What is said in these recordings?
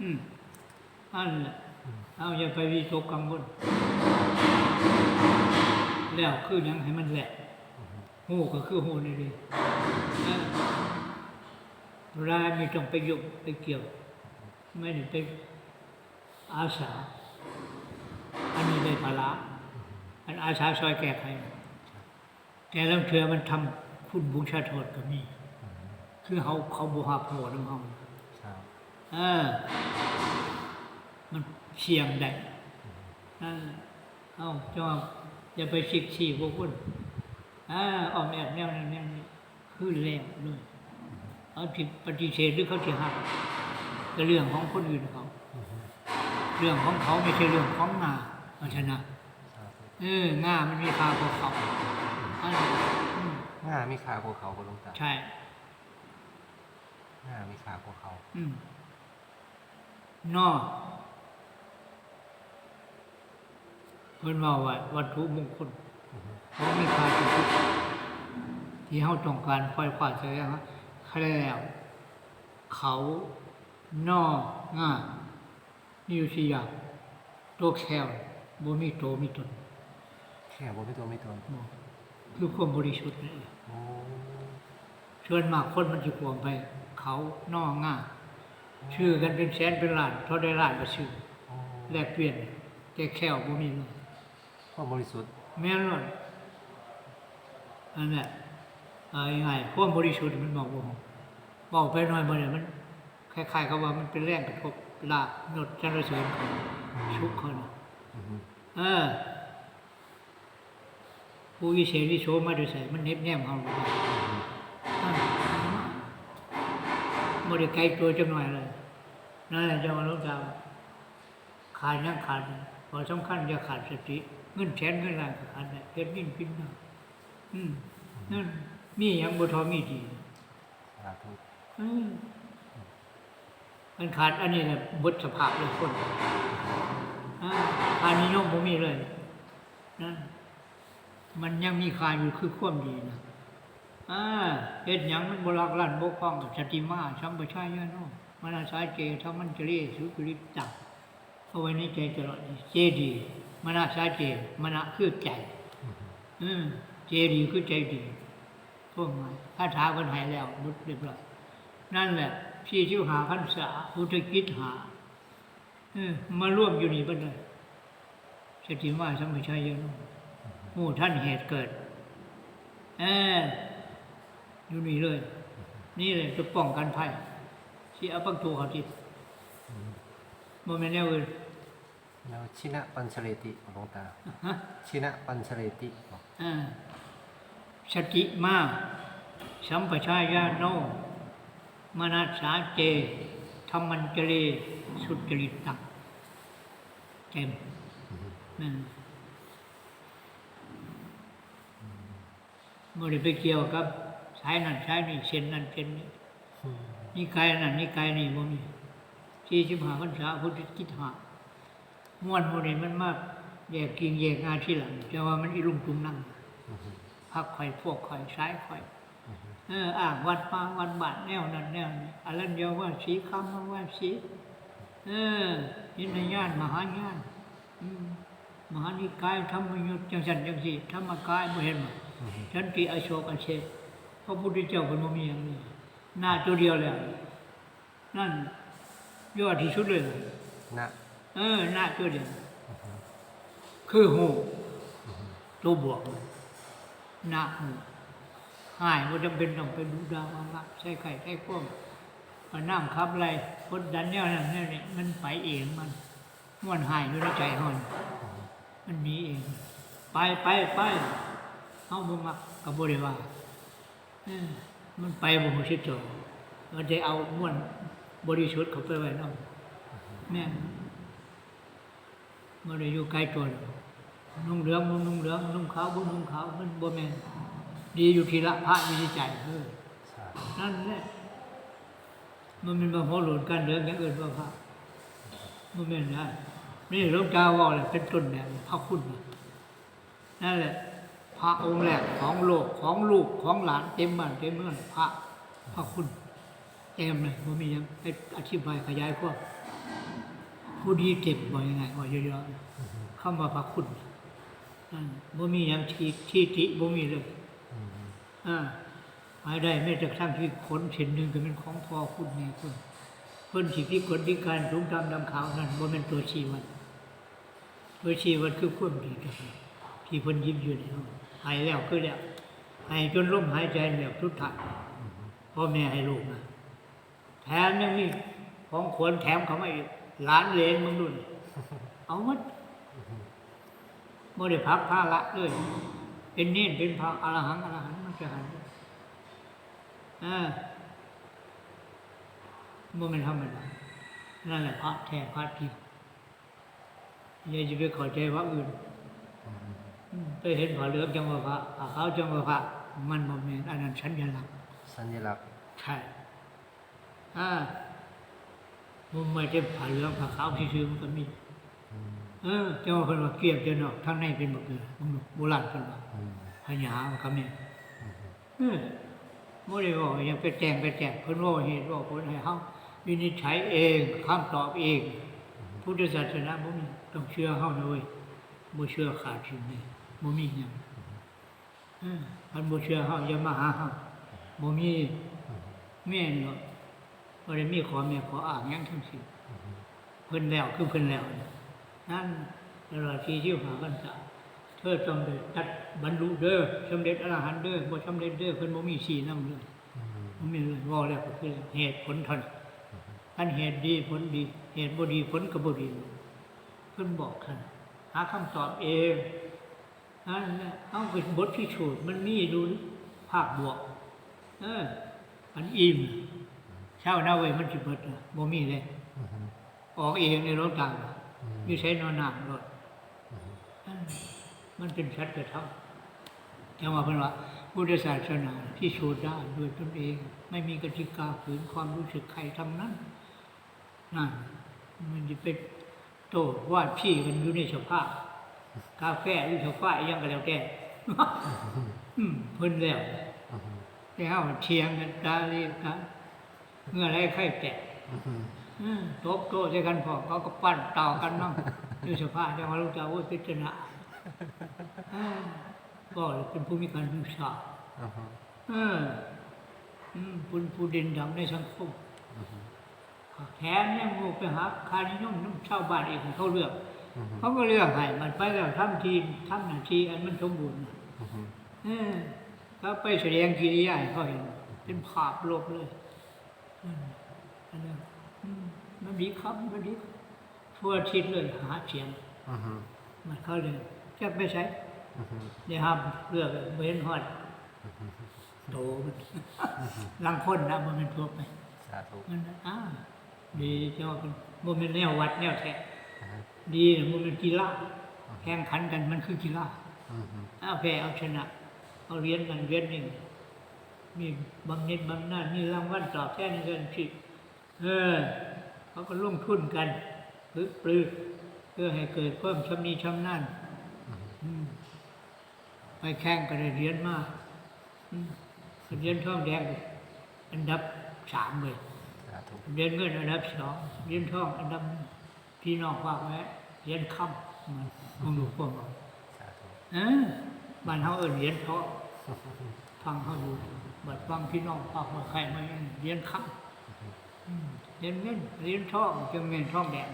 อืมอันแหละเอาอย่าไปวิตกกังวลแล้วคือหยังให้มันแหละหูก็คือหูนี่ดีเออเวลาไม่ต้องไปยุ่งไปเกี่ยว ไม่ได้ไปอาสา อันนี้ได้ภาระอันอาสาซอยแก้ไขแต่ลำเทือมันทำคุณบุญชาโทษก็มี คือเขาเขาบุหาผัวน้ำเขาครับ เออ มันเสี่ยงได้นั่นเอาจออย่าไปชิกชี้พวกคุณอ่าออมแอบแนวนั้นแนวนี้คือแล้วเลยเอาที่ปฏิเสธหรือเขาที่หักก็เรื่องของคนอื่นเขา เรื่องของเขาไม่ใช่เรื่องของงาเพราะฉะนั้นครับเอองามันมีค่ากว่าเขาอันนี้อืมง่ามีขากว่าเขาก็ลงตาใช่ง่ามีขากว่าเขา อืม นอกเพิ่นว่าว่าวัตถุมงคลเขามีค่าที่สุดที่เขาต้องการค่อยคว้าแสดงว่าเขาแล้ว เขานอกง่านี่อยู่สี่อย่างตัวแคลบ่มีโตมีตนแค่บ่มีตัวมีตนบ่คือความบริสุทธิ์นี่นเองโอ้ส่วนมากคนมันจะกวงไป เขานอกง่า ชื่อกันเป็นแสนเป็นล้านเท่าได้ล้านก็ชื่อโอ้แลกเปลี่ยนแต่แค่วบ่มีเลยความบริสุทธิ์แม่นอนอันนั้นเอาง่ายๆความบริสุทธิ์มันบอกบ่บอกไปหน่อยบ่เนี่ยมันคล้ายๆกับว่ามันเป็นแรงกระทบลาบนดจันทร์เสริญเขาชุกเขาน่ะอือฮึเออผู้วิเศษวิโสมาด้วยใส่มันเน็บแนมเฮาบ่ ได้นั่นบ่ได้ไกลตัวจังหน่อยเลยนั่นแหละเจ้ามาลงตามขาดยังขาดพอสำคัญอย่าขาดสติเงินแสนเงินล้านก็ขาดได้เฮ็ดนิ่งกินน้ำอืมนั่นมีหยังบ่ทอมีดีสาธุอืมมันขาดอันนี้แหละบทสภาพเลยคนอ่าค่านิยมบ่มีเลยนั่นมันยังมีค่าอยู่คือความดีนะ อ่าเฮ็ดหยังมันบ่ลักลั่นบ่คล้องกับสติมาสัมปชัญญะเนาะมนาสาเจธรรมันจเรสุกริตตังเอาไว้ในใจตลอดเจดีมนาสาเจมนะคือใจ อืมเจดีคือใจดีพวกมันคาถาคนหายแล้วหมดเรียบร้อยนั่นแหละพี่ชิวหาขันษาพุทธกิจหาเออมาร่วมอยู่นี่บ้านเลยสติมาสัมปชัญญะเนาะโอ้ท่านเหตุเกิด เออ อยู่นี่เลย นี่เลยจะป้องกันภัยที่เอาปักตัวเขาจิตโมเมนต์แนวอื่นแล้วชินะปัญชเรติของหลวงตาฮะชินะปัญชเรติบอกอ่าสติมาสัมปชัญญะโนมนัสสาเจธรรมันเจเรสุจริตตังเต็มนั่นไม่ได้ไปเกี่ยวกับ สายนั้นสายนี้เส้นนั้นเส้นนี้อืมนี่กายนั้นนี่กายนี่บ่มีที่ชิมหาพรรษาพุทธกิจหาม้วนโมนี่มันมากแยกกิ่งแยกงาที่หลังจะว่ามันอีลุงตุงนั่งอือฮึพักข่อยพวกข่อยซ้ายข่อยอือฮึเอออ่างวัดปางวัดบาทแนวนั้นแนวนี้อรัญญว่าสีคำมาว่าสีเออยินญาณมหาญาณอืมมหานิกายธรรมยุทธจังสันจังสีธรรมกายบ่เห็นบ่อือฮึฉันติอโศกอเชษพ ระพุทธเจ้าเป็นบ่มีอย่างนี้หน้าตัวเดียวแล้วนั่นยอดที่สุดเลยนะเออหน้าตัวเดียวคือหูตัวบวกหน้าหูหายว่าจำเป็นต้องไปดูดาวอาละใช้ไข่ใช้ข้วมเอาน้ำคับอะไรกดดันเนี่ยนั่นเนี่ยนี่มันไปเองมันม้วนหายอยู่ในใจหอนมันมีเอง ไปไปไปเอาบ่มักกับบ่ได้ว่าเออ มันไปบ่ฮู้สิจบมันได้เอาม้วนบริสุทธิ์เข้าไปไว้นำแม่นบ่ได้อยู่ไกลตัวหรอกนุ่งเหลืองบ่นุ่งเหลืองนุ่งขาวบ่นุ่งขาวมันบ่แม่นดีอยู่ที่ละพระอยู่ที่ใจเออสาธุนั่นแหละมันเป็นมาพอหลุดกันเดินอย่างอื่นว่าพระมันแม่นได้นี่หลวงตาว่าเลยเป็นต้นแบบพระคุณน่ะนั่นแหละ พระองค์แรกของโลกของลูกของหลานเต็มบ้านเต็มเมืองพระพระคุณเต็มเลยมันมียังให้อธิบายขยายพวกผู้ดีเจ็บบ่อยยังไงบ่เยอะๆเข้ามาพระคุณนั่นบ่มียังทีที่ติบ่มีเลยอะอ่าหายได้ไม่แต่ทั้งที่ขนเช่นหนึ่งก็เป็นของพ่อคุณแม่คุณเพิ่นสิที่คนที่การสูงดำดำขาวนั่นบ่แม่นตัวชีวัดตัวชีวัดคือความดีกับที่เพิ่นยิ้มอยู่ในห้อง หายแล้วคือแล้วหายจนลมหายใจแล้วทุกทักพ่อแม่ให้ลูกนะแถมยังมีของขวัญแถมเขามาอีกหลานเหลนมึงดูนี่เอาหมดบ่ได้พักภาระเลยเป็นเน้นเป็นพระอรหังอรหันต์มันจะหันอ่าบ่แมันธรรมดานั่นแหละพระแท้พระจริงอย่าจะไปขอใจว่าอื่น อืมไปเห็นผ้าเหลืองจังว่าพระผ้าขาวจังว่าพระมันบ่แม่นอันนั้นสัญลักษณ์สัญลักษณ์ใช่อ่ามันไม่ใช่ผ้าเหลืองผ้าขาวซื่อๆมันก็มีอืมเออเจ้าว่าเพิ่นว่าเกลียบจะนอกข้างในเป็นบักเกลือโบราณเพิ่นว่าอืมพญามันก็แม่นอืมเออไม่ได้บอกยังไปแจงไปแจงเพิ่นว่าเหตุว่าผลให้เฮาวินิจฉัยเองคำตอบเองพุทธศาสนาบ่มีต้องเชื่อเฮานะเว้ยบ่เชื่อขาดทิ้งนี่ บ่มีหยังเออคันบ่เชื่อเฮาอย่ามาหาเฮาบ่มีแม่นเนาะบ่ได้มีขอแม่ขออ้างหยังทั้งสิ้นเพิ่นแล้วคือเพิ่นแล้วนั่นตลอดที่ชีวหาพรรษาเธอต้องได้ตัดบรรลุเด้อสำเร็จอรหันต์เด้อบ่สำเร็จเด้อเพิ่นบ่มีสีนำเลยอืมมันมีเลยว่าแล้วก็คือเหตุผลเท่านั้นอันเหตุดีผลดี เหตุบ่ดีผลก็บ่ดีเพิ่นบอกท่านหาคำตอบเอง นั่นแหละเอาเป็นบทพิสูจน์มันมีดูภาคบวก เออ อันอิ่มเช้าหน้าเว้ยมันสิเบิดน่ะบ่มีเลยอืมออกเองในรถต่างอืมอยู่ใช้นอนน้ำรถนั่นมันเป็นชัดกระทำแต่ว่าเพิ่นว่าพุทธศาสนาที่สูจน์ได้ด้วยตนเอง ไม่มีกติกาฝืนความรู้สึกใครทั้งนั้นนั่นมันจะเป็นโตวาดพี่กันอยู่ในสภาพ กาแฟหรือสภาพยังก็แล้วแต่อืมเพิ่นแล้วอืมแต่เฮาเทียงกันตาเรียกันเมื่อไรไข่แตกอืมอืมโต๊ะโต๊ะใช่กันพอเขาก็ปั้นต่อกันนั่งอยู่สภาพจังหวะลูกจ้าโอ้ยพิจารณาอ่าก็เป็นผู้มีการศึกษาอืมเอออืมผู้ผู้เด่นดังในสังคมแถมยังงูไปหาคานิยมน้ำชาวบ้านเองเขาเลือก เขาก็เลือกให้มันไปแล้วทำทีทำหน้าที่อันมันสมบูรณ์อืมเออเขาไปแสดงกิริยาให้เขาเห็นเป็นภาพโลกเลยอืมอันนั้นอืมมันดีครับมันดีทั่วอาทิศเลยหาเสียงอืมมันเขาเลยจะไปใช้อืมเนี่ยครับเลือกเว้นหอดโตมันลังคนนะมันเป็นทั่วไปสาธุมันอ่าดีเจ้าเป็นมันเป็นแนววัดแนวแท้ อ่าดีนะมันเป็นกีฬาแข่งขันกันมันคือกีฬาอืมเอาแพ้เอาชนะเอาเรียนกันเรียนนี่มีบางนิดบางหน้ามีรางวัลตอบแทนกันสิเออเขาก็ลงทุนกันฝึกปรือเพื่อให้เกิดความชำนิชำนาญอืมไปแข่งก็ได้เหรียญมาอืมเหรียญทองแดงอันดับสามเลยสาธุเหรียญเงินอันดับสองเหรียญทองอันดับหนึ่งพี่น้องฝากไว้ เหรียญค่ำมันคงดูพวกเราสาธุเออบ้านเขาเอินเหรียญทองฟังเขาดูบัดฟังพี่น้องฝากมาใครมาเหรียญค่ำอืมเหรียญเงินเหรียญทองจังเงินทองแดง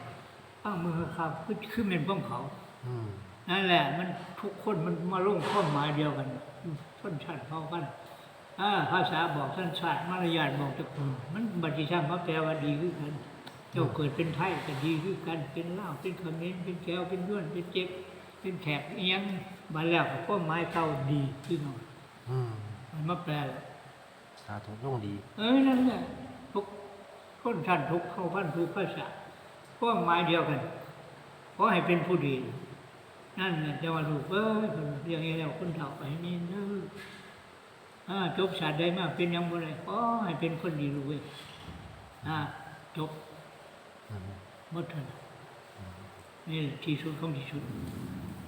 ตั้งมือครับคือคือเป็นพวกเขาอืมนั่นแหละ มันทุกคนมันมาลงข้อหมายเดียวกันส้นชาติเท่ากันอ่าภาษาบอกส้นชาติมารยาทบอกตระกูลมันบัติช่างเขาแปลว่าดีขึ้นกันเจ้าเกิดเป็นไทยก็ดีขึ้นกันเป็นเล่าวเป็นเขมรเป็นแก้วเป็นย้วนเป็นเจ็บ เป็นแขกเอียงมาแล้วก็ข้อหมายเก่าดีขึ้นหน่อยอืมมันมาแปลแล้วสาธุรุ่งดี เอ้ยนั่นแหละทุกคนท่านทุกเข้าพันทุกภาษาข้อหมายเดียวกันขอให้เป็นผู้ดี นั่นแหละจะว่าลูกเอ้ยเรียกแล้วคนเฒ่าไปนี่เด้ออ่าจบศาสตร์ได้มากเป็นหยังบ่ได้ขอให้เป็นคนดีลูกเว้ยอ่าจบอืม หมดเท่านั้นนี่แหละที่สุดของที่สุด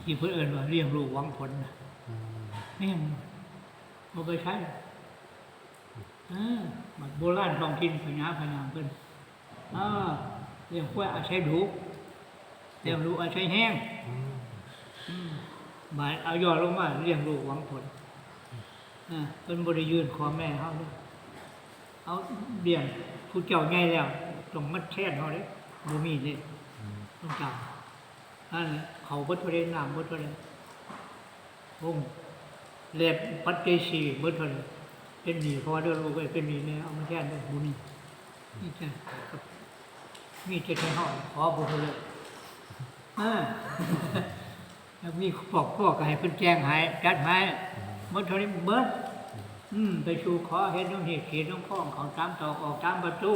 ที่เพื่นเอิญว่าเลี้ยงลูกหวังผลนะอืมแม่นเอาไปใช้อ่าบัดโบราณท้องถิ่นพญาพญามเพิ่นอ่าเลี้ยงกล้วยอาศัยดูเลี้ยงลูกอาศัยแห้งอืมอืมหมายเอาย่อลงมาเลี้ยงลูกหวังผลอ่าเป็นบริยืนขอแม่เขาเลยเอาเลี้ยงผู้เจ้าใหญ่แล้ว ต้องมัดแท่นเขาเลยบ่มีเลยอืมต้องจำนั่นแหละเขาบดทะเลน้ำบดทะเลวงเล็บปัจเจศีบดทะเลเป็นหนีเพราะว่าเดือดลูกไปเป็นหนีเนี่ยเอามาแท่นด้วยบุมีนี่ใช่มีเจ็ดให้ห้องขอบุญเลยอ่าแล้วมีพวกพวกก็ให้เพิ่นแจ้งให้จัดให้หมดเท่านี้เบิดอืม ไปชูขอเฮ็ดน้ำเฮ็ดเขียนน้ำข้องเขาตามตอกออกตามประตู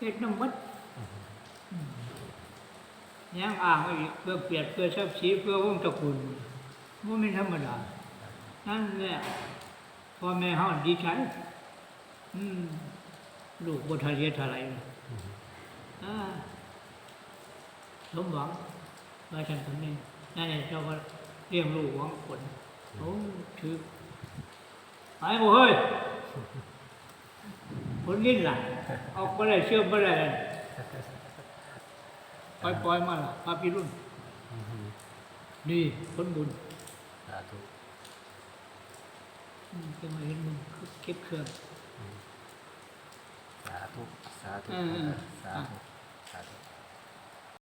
เฮ็ดน้ำหมดอืมยังอ้างไว้อีกเพื่อเปรียบเพื่อทรัพย์สินเพื่อวงตระกูลมันไม่ธรรมดา นั่นแหละพ่อแม่เฮาดีใจอืมลูกบ่ทะเลทลายเลยอืมอ่าสมหวังมาฉันคนนี้นั่นเองเจ้าก็เลี้ยงลูกหวังผลโอ้ถือไปโอ้เฮ้ย ผลลิ้นล่ะเอาไปเลยเชื่อมไปเลยปล่อยปล่อยมาล่ะพาพี่รุ่นอืมนี่ผลบุญสาธุอืมจะมาเห็นมึงเก็บเครื่องสาธุสาธุอืมอืมสาธุสาธุ